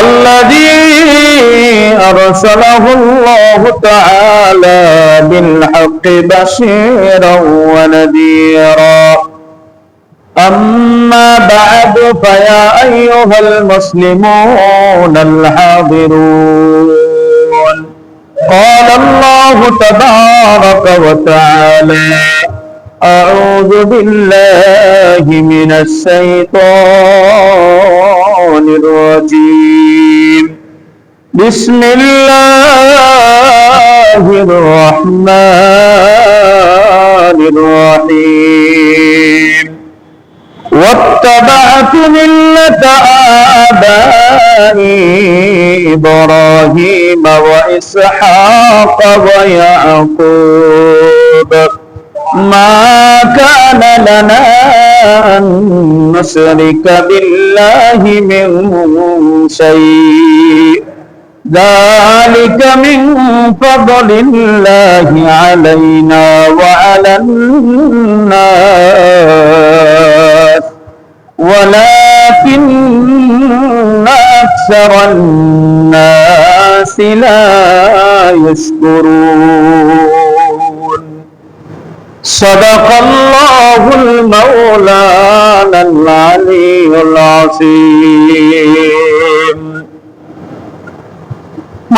الذي أرسله الله تعالى بالحق بشيرا ونذيرا. أما بعد فيا أيها المسلمون الحاضرون. قال الله تبارك وتعالى أعوذ بالله من الشيطان الرجيم. بسم الله الرحمن الرحيم. واتبعت ملة آبائي إبراهيم وإسحاق ويعقوب. ما كان لنا أن نشرك بالله من شيء. ذلك من فضل الله علينا وعلى الناس ولكن أكثر الناس لا يشكرون صدق الله المولانا العلي العظيم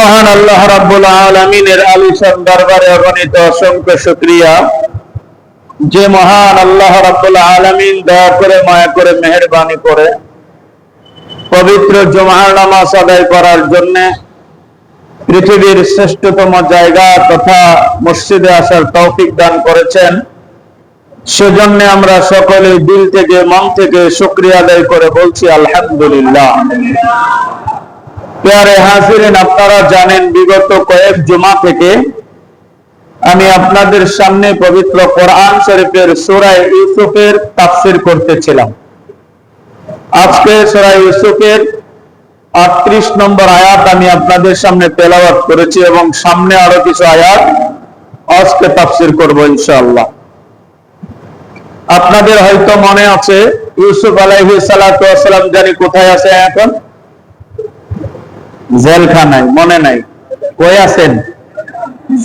মহান আল্লাহ রাব্বুল আলমিনের আলিশান দরবারে অগণিত অসংখ্য শুক্রিয়া। যে মহান আল্লাহ রাব্বুল আলমিন দয়া করে, মায়া করে, মেহরবানি করে পবিত্র জুমার নামাজ আদায় করার জন্য পৃথিবীর শ্রেষ্ঠতম জায়গা তথা মসজিদে আসার তৌফিক দান করেছেন। সেজন্য আমরা সকলে দিল থেকে, মন থেকে শুক্রিয়া আদায় করে বলছি, আলহামদুলিল্লাহ। আপনারা জানেন বিগত কয়েক জুমা থেকে আমি আপনাদের সামনে পবিত্র কোরআন শরীফের সুরায় ইউসুফের তাফসির করতেছিলাম। আজকে সুরায় ইউসুফের আটত্রিশ নম্বর আয়াত আমি আপনাদের সামনে তেলাওয়াত করেছি এবং সামনে আরও কিছু আয়াত আজকে তাফসির করব ইনশাআল্লাহ। আপনাদের হয়তো মনে আছে, ইউসুফ আলাইহি সালাম জানি কোথায় আছে এখন? জেলখানায়, মনে নাই। কই আছেন?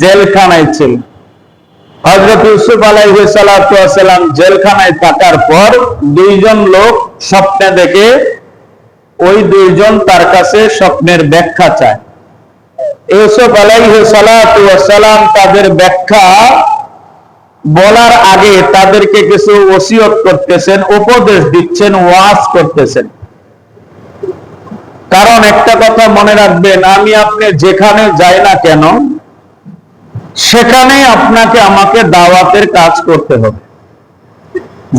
জেলখানায় ছিল হজরত ইউসুফ জেলখানায় থাকার পর দুইজন লোক স্বপ্নে দেখে ওই দুইজন তার কাছে স্বপ্নের ব্যাখ্যা চায়। ইউসুফ তাদের ব্যাখ্যা বলার আগে তাদেরকে কিছু ওসিয়ত করতেছেন, উপদেশ দিচ্ছেন, ওয়াজ করতেছেন। কারণ একটা কথা মনে রাখবেন, আমি আপনি যেখানে যাই না কেন সেখানে আপনাকে আমাকে দাওয়াতের কাজ করতে হবে।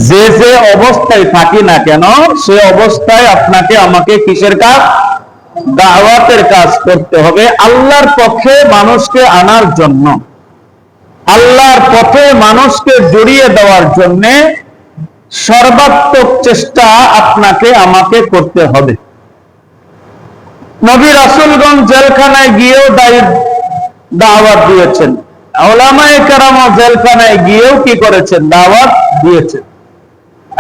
যে যে অবস্থায় থাকি না কেন, সে অবস্থায় আপনাকে আমাকে কিসের কাজ? দাওয়াতের কাজ করতে হবে আল্লাহর পক্ষে মানুষকে আনার জন্য। আল্লাহর পথে মানুষকে জড়িয়ে দেওয়ার জন্য সর্বাত্মক চেষ্টা আপনাকে আমাকে করতে হবে। নবী রাসুলগঞ্জ জেলখানায় গিয়েও দাওয়াত দিয়েছেন। ওলামায়ে জেলখানায় গিয়েও কি করেছেন? দাওয়াত দিয়েছেন।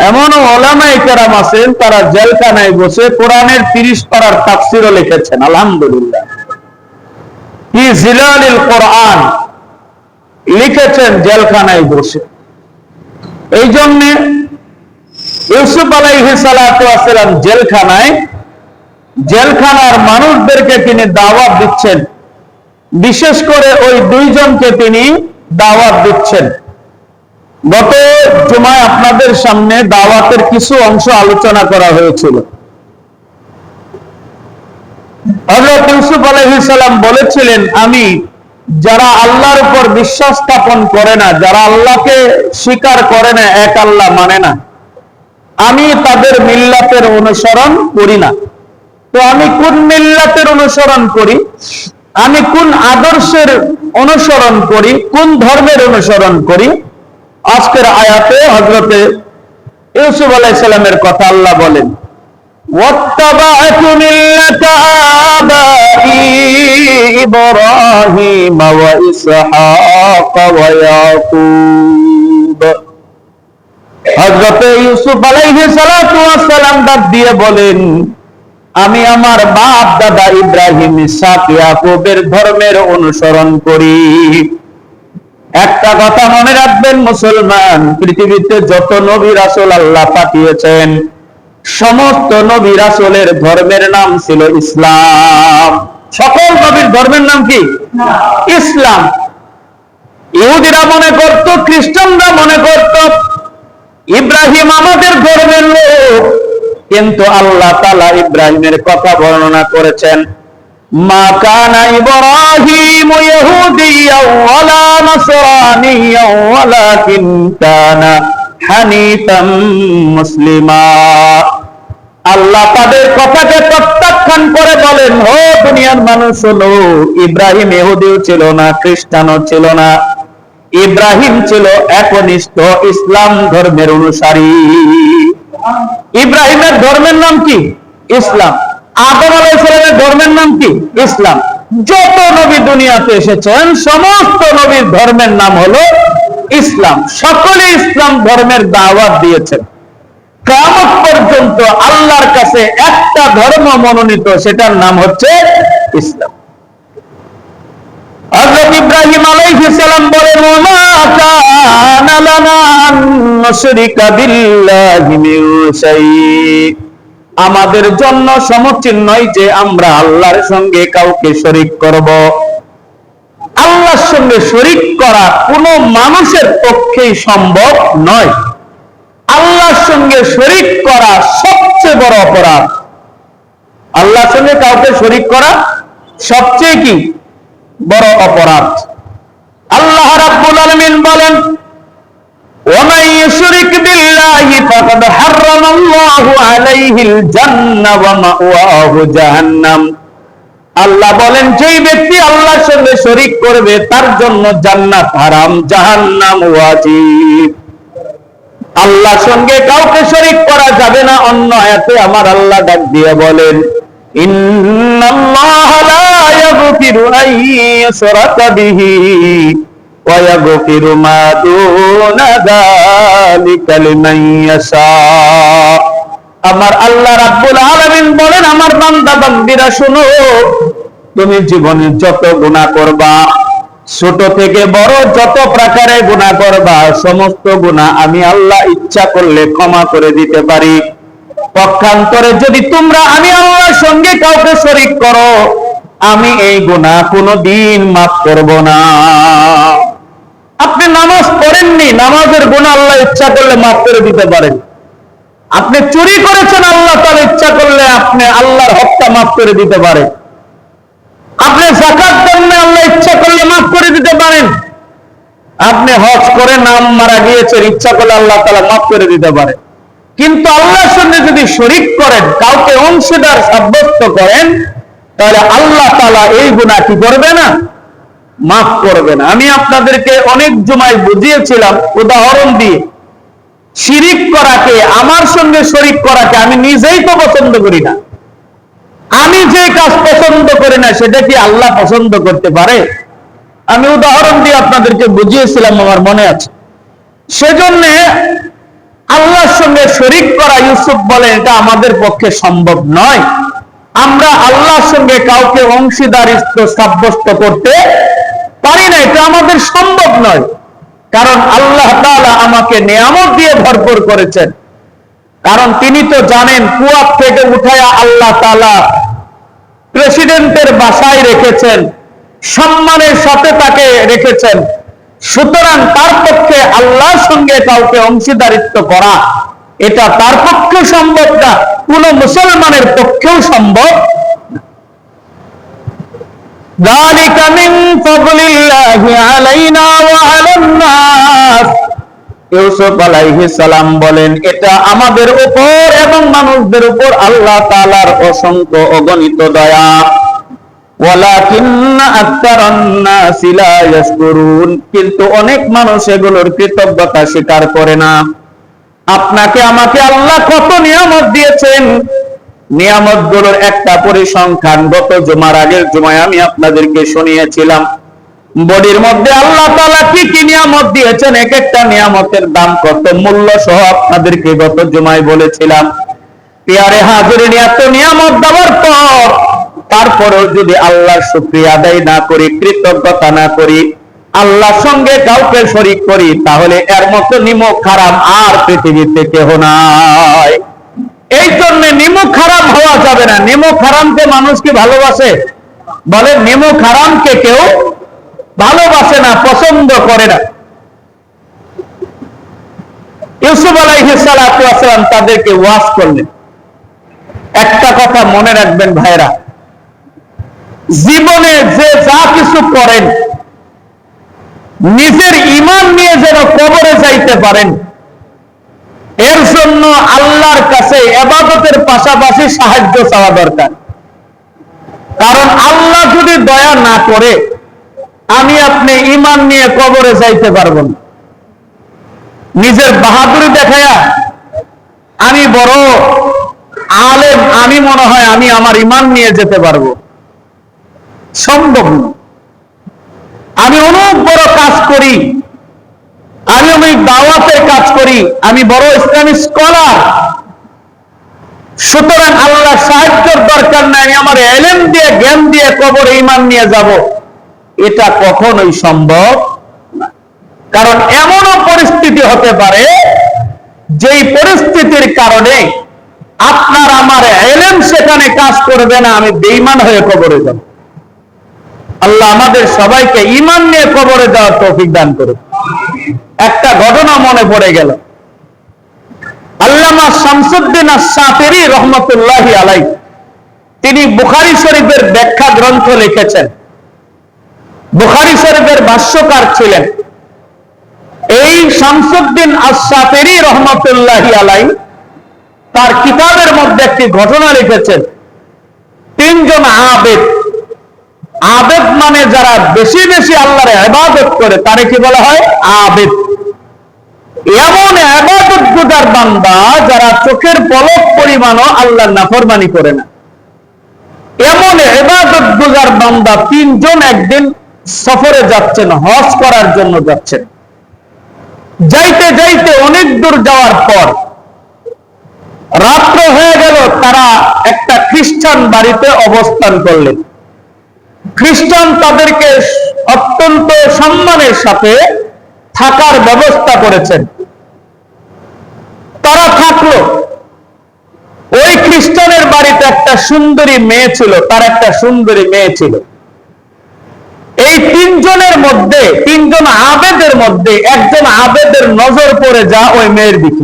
এমন ওলামায়ে কেরাম আছেন, তারা জেলখানায় বসে কোরআনের তিরিশ পাড়ার তাফসিরও লিখেছেন, আলহামদুলিল্লাহ। কি জিলালিল কোরআন লিখেছেন জেলখানায় বসে। এই জন্যে ইউসুফ আলাইহি সালাম জেলখানায় জেলখানার মানুষদেরকে তিনি দাওয়াত দিচ্ছেন। বিশেষ করে ওই দুইজনকে তিনি দাওয়াত দিচ্ছেন। গত জুমায় আপনাদের সামনে দাওয়াতের কিছু অংশ আলোচনা করা হয়েছিল। হজরত ইউসুফ আলহিসাল্লাম বলেছিলেন, আমি যারা আল্লাহর উপর বিশ্বাস স্থাপন করে না, যারা আল্লাহকে স্বীকার করে না, এক আল্লাহ মানে না। আমি তাদের মিল্লাতের অনুসরণ করি না। তো আমি কোন মিল্লাতের অনুসরণ করি? আমি কোন আদর্শের অনুসরণ করি? কোন ধর্মের অনুসরণ করি? আজকের আয়াতে হজরতে ইউসুফ আলাইসালামের কথা আল্লাহ বলেন হজরতে ইউসুফ আলাইহিস সালাম দিয়ে বলেন আমি আমার বাপ দাদা ইব্রাহিম ইয়াকুবের ধর্মের অনুসরণ করি। একটা কথা মনে রাখবেন মুসলমান পৃথিবীতে যত নবী রাসূল আল্লাহ পাঠিয়েছেন সমস্ত নবী রাসূলের ধর্মের নাম ছিল ইসলাম। সকল নবীর ধর্মের নাম কি? ইসলাম। ইহুদিরা মনে করত খ্রিস্টানরা মনে করত ইব্রাহিম আমাদের ধর্মের লোক। কিন্তু আল্লাহ তালা ইব্রাহিমের কথা বর্ণনা করেছেন, মা মুসলিমা। আল্লাহ তাদের কথাকে প্রত্যাখ্যান করে বলেন, ও দুনিয়ার মানুষ হলো ইব্রাহিম ইহুদিও ছিল না, খ্রিস্টানও ছিল না। ইব্রাহিম ছিল একনিষ্ঠ ইসলাম ধর্মের অনুসারী। ইব্রাহিমের ধর্মের নাম কি? ইসলাম। আদম আলাইসালামের ধর্মের নাম কি? ইসলাম। যত নবী দুনিয়াতে এসেছেন, সমস্ত নবীর ধর্মের নাম হলো ইসলাম। সকলে ইসলাম ধর্মের দাওয়াত দিয়েছেন। কামত পর্যন্ত আল্লাহর কাছে একটা ধর্ম মনোনীত, সেটার নাম হচ্ছে ইসলাম। হযরত ইব্রাহিম আলাইহিস সালাম বলেন লানা বিল্লাহি মিন শাই। আমাদের জন্য সমচিন নয় যে আমরা আল্লাহর সঙ্গে কাউকে শরীক করব। আল্লাহর সঙ্গে শরীক করা কোনো মানুষের পক্ষেই সম্ভব নয়। আল্লাহর সঙ্গে শরীক করা সবচেয়ে বড় অপরাধ। আল্লাহর সঙ্গে কাউকে শরীক করা সবচেয়ে কি? বড় অপরাধ আল্লাহ রাব্বুল আলামিন বলেন ومن يشرك بالله فقد حرم الله عليه الجنة ومأواه جهنم আল্লাহ বলেন যেই ব্যক্তি আল্লাহর সঙ্গে শরীক করবে তার জন্য জান্নাত হারাম জাহান্নাম ওয়াজিব আল্লাহর সঙ্গে কাউকে শরীক করা যাবে না অন্য আয়াতে আমার আল্লাহ ডাক দিয়ে বলেন ইন্নাল্লাহ লা ইয়াগফিরু আন ইউশরাকা বিহি ওয়া ইয়াগফিরু মা দুনা যালিকা লিমান ইয়াশা। আমার আল্লাহ রাব্বুল আলামিন বলেন, আমার বান্দা বান্দিরা শুনো, তুমি জীবনে যত গুনাহ করবা, ছোট থেকে বড় যত প্রকারে গুনাহ করবা, সমস্ত গুনাহ আমি আল্লাহ ইচ্ছা করলে ক্ষমা করে দিতে পারি। পক্ষান্তরে যদি তোমরা আমি আল্লাহর সঙ্গে কাউকে শরীক করো, আমি এই গুনাহ কোনোদিন মাফ করব না। আপনি নামাজ পড়েননি, নামাজের গুনাহ আল্লাহ ইচ্ছা করলে মাফ করে দিতে পারেন। আপনি চুরি করেছেন, আল্লাহ তার ইচ্ছা করলে আপনি আল্লাহর হত্যা মাফ করে দিতে পারে আপনি জাকাত দেন আল্লাহ ইচ্ছা করলে মাফ করে দিতে পারেন। আপনি হজ করে নাম মারা গিয়েছেন, ইচ্ছা করলে আল্লাহ তালা মাফ করে দিতে পারে কিন্তু আল্লাহর সঙ্গে যদি শরিক করেন, কাউকে অংশীদার সাব্যস্ত করেন, তাহলে আল্লাহ তালা এই গুণা কি করবে না? মাফ করবে না। আমি আপনাদেরকে অনেক জুমায় বুঝিয়েছিলাম, উদাহরণ দিয়ে, শিরিক করাকে, আমার সঙ্গে শরিক করাকে আমি নিজেই তো পছন্দ করি না। আমি যে কাজ পছন্দ করি না, সেটা কি আল্লাহ পছন্দ করতে পারে? আমি উদাহরণ দিয়ে আপনাদেরকে বুঝিয়েছিলাম, আমার মনে আছে। সেজন্য আল্লাহর সঙ্গে শরিক করা ইউসুফ বলে এটা আমাদের পক্ষে সম্ভব নয়। আমরা আল্লাহর সঙ্গে কাউকে অংশীদারিত্ব সাব্যস্ত করতে পারি না, এটা আমাদের সম্ভব নয়। কারণ আল্লাহ তাআলা আমাকে নিয়ামত দিয়ে ভরপুর করেছেন। কারণ তিনি তো জানেন কুয়ার থেকে উঠায়া আল্লাহ তাআলা প্রেসিডেন্টের বাসায় রেখেছেন, সম্মানের সাথে তাকে রেখেছেন। সুতরাং তার পক্ষে আল্লাহর সঙ্গে কাউকে অংশীদারিত্ব করা এটা তার পক্ষে সম্ভব না কোন মুসলমানের পক্ষেও সম্ভব ذلك من فضل الله علينا وعلى الناس ইউসুফ আলাইহিস সালাম বলেন এটা আমাদের উপর এবং মানুষদের উপর আল্লাহ তাআলার অসংখ্য অগণিত দয়া কিন্তু অনেক মানুষ এগুলোর কৃতজ্ঞতা স্বীকার করে না। আপনাকে, আমাকে আল্লাহ কত নিয়ামত দিয়েছেন। নিয়ামতগুলোর একটা পরিসংখ্যান, গত জুমার আগের জুমায় আমি আপনাদেরকে শুনিয়েছিলাম। বডির মধ্যে আল্লাহ তালা কি কি নিয়ামত দিয়েছেন? এক একটা নিয়ামতের দাম কত? মূল্য সহ আপনাদেরকে গত জুমায় বলেছিলাম। পেয়ারে হাজিরিন, এত নিয়ামত দেওয়ার পর তারপরেও যদি আল্লাহর শুকরিয়া আদায় না করি, কৃতজ্ঞতা না করি, আল্লাহর সঙ্গে কাউকে শরিক করি, তাহলে এর মতো নিমক খারাপ আর পৃথিবীতে কেহ নাই। এই জন্য নিমুখ খারাপ হওয়া যাবে না। নিমুখ হারামকে মানুষ কি ভালোবাসে? বলে নিমুখ হারামকে কেউ ভালোবাসে না, পছন্দ করে না। ইউসুফ আলাইহিসালাম তাদেরকে ওয়াজ করলেন। একটা কথা মনে রাখবেন ভাইরা জীবনে যে যা কিছু করেন, নিজের ইমান নিয়ে যেন কবরে যাইতে পারেন, এর জন্য আল্লাহর কাছে এবাদতের পাশাপাশি সাহায্য চাওয়া দরকার। কারণ আল্লাহ যদি দয়া না করে, আমি আপনি ইমান নিয়ে কবরে যাইতে পারব না। নিজের বাহাদুরি দেখায়া আমি বড় আলেম, আমি মনে হয় আমি আমার ইমান নিয়ে যেতে পারব। সম্ভব না। আমি অনেক বড় কাজ করি, আমি আমি দাওয়াতের কাজ করি, আমি বড় ইসলামী স্কলার সুতরাং আল্লাহ সাহায্যের দরকার নাই, আমি আমার এলেম দিয়ে, জ্ঞান দিয়ে, কবর ইমান নিয়ে যাব। এটা কখনোই সম্ভব না। কারণ এমনও পরিস্থিতি হতে পারে, যেই পরিস্থিতির কারণে আপনার আমার এলেম সেখানে কাজ করবে না, আমি বেইমান হয়ে কবরে যাব। আল্লাহ আমাদের সবাইকে ইমান নিয়ে কবরে যাওয়ার তৌফিক দান করুন একটা ঘটনা মনে পড়ে গেল। আল্লামা শামসুদ্দিন আসাফেরি রহমতুল্লাহি আলাই তিনি বুখারি শরীফের ব্যাখ্যা গ্রন্থ লিখেছেন। বুখারি শরীফের ভাষ্যকার ছিলেন। এই শামসুদ্দিন আসাফেরি রহমতুল্লাহি আলাই তার কিতাবের মধ্যে একটি ঘটনা লিখেছেন। তিনজন আবেদ আবেদ মানে যারা বেশি বেশি আল্লাহর আবাদত করে, তারে কি বলা হয়? আবেদ। এমন আবাদত গুজার বান্দা যারা চোখের পলক পরিমাণও আল্লাহর নাফরমানি করে না। এমন এবাদত গুজার বান্দা তিনজন একদিন সফরে যাচ্ছেন, হজ করার জন্য যাচ্ছেন। যাইতে যাইতে অনেক দূর যাওয়ার পর রাত্র হয়ে গেল, তারা একটা খ্রিস্টান বাড়িতে অবস্থান করলেন। খ্রিস্টান তাদেরকে অত্যন্ত সম্মানের সাথে থাকার ব্যবস্থা করেছেন। তারা থাকল। ওই খ্রিস্টানের বাড়িতে একটা সুন্দরী মেয়ে ছিল, তার একটা সুন্দরী মেয়ে ছিল। এই তিনজনের মধ্যে, তিনজন আবেদের মধ্যে, একজন আবেদের নজর পড়ে যা ওই মেয়ের দিকে।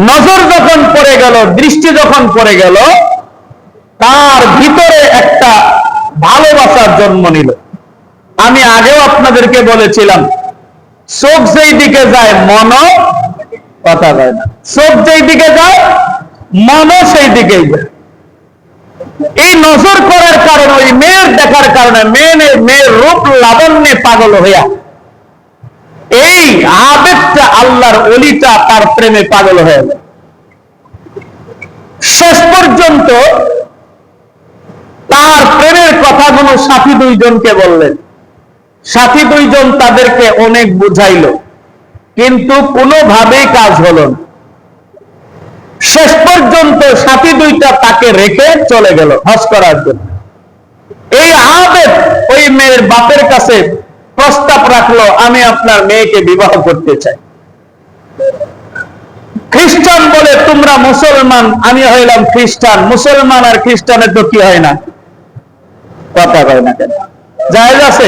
নজর যখন পড়ে গেল, দৃষ্টি যখন পড়ে গেল তার ভিতরে একটা ভালোবাসার জন্ম নিল। আমি আগেও আপনাদেরকে বলেছিলাম, চোখ যেই দিকে যায় মন কথা যায় না। চোখ যেই দিকে যায়, মনও সেই দিকেই যায়। এই নজর করার কারণে, ওই মেয়ের দেখার কারণে, মেয়ে মেয়ের রূপ লাবণ্যে পাগল হইয়া, এই আবেগটা আল্লাহর অলিটা তার প্রেমে পাগল হয়ে শেষ পর্যন্ত তার প্রেমের কথাগুলো সাথী দুইজনকে বললেন। সাথী দুইজন তাদেরকে অনেক বুঝাইল, কিন্তু কোনোভাবেই কাজ হলো না। শেষ পর্যন্ত সাথী দুইটা তাকে রেখে চলে গেল হজ করার জন্য। এই আবেদ ওই মেয়ের বাপের কাছে প্রস্তাব রাখল, আমি আপনার মেয়েকে বিবাহ করতে চাই। খ্রিস্টান বলে, তোমরা মুসলমান আমি হইলাম খ্রিস্টান। মুসলমান আর খ্রিস্টানের তো কি হয় না? কথা কয় না কেন? জায়েজ আছে?